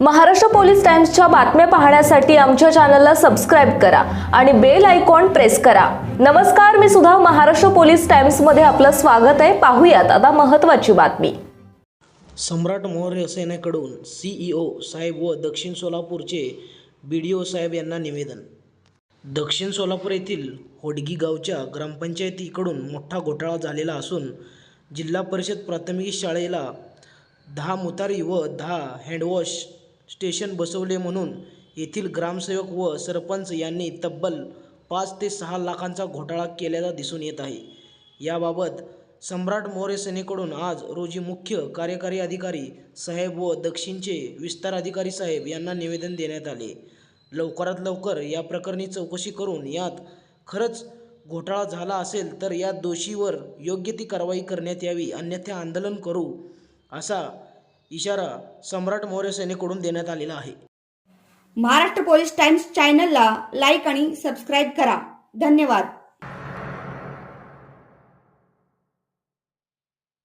Maharashtra police टाइम्सच्या बातम्या पाहण्यासाठी आमच्या चॅनलला सबस्क्राईब करा आणि बेल आयकॉन प्रेस करा. नमस्कार मी सुद्धा महाराष्ट्र पोलीस टाइम्समध्ये आपलं स्वागत आहे. पाहूयात आता महत्त्वाची बातमी. सम्राट मौर्य सेनेकडून सीईओ साहेब व दक्षिण सोलापूरचे बी डी ओ साहेब यांना निवेदन. दक्षिण सोलापूर येथील होडगी गावच्या ग्रामपंचायतीकडून मोठा घोटाळा झालेला असून जिल्हा परिषद प्राथमिक शाळेला दहा मुतारी व दहा हँडवॉश स्टेशन बसवले म्हणून येथील ग्रामसेवक व सरपंच यांनी तब्बल पाच ते सहा लाखांचा घोटाळा केल्याचा दिसून येत आहे. याबाबत सम्राट मोरे सेनेकडून आज रोजी मुख्य कार्यकारी अधिकारी साहेब व दक्षिणचे विस्तार अधिकारी साहेब यांना निवेदन देण्यात आले. लवकरात लवकर या प्रकरणी चौकशी करून यात खरंच घोटाळा झाला असेल तर या दोषीवर योग्य ती कारवाई करण्यात यावी अन्यथा आंदोलन करू असा इशारा सम्राट मौर्य सेनेकडून देण्यात आलेला आहे. महाराष्ट्र पोलीस टाइम्स चॅनलला लाईक आणि सबस्क्राईब करा. धन्यवाद.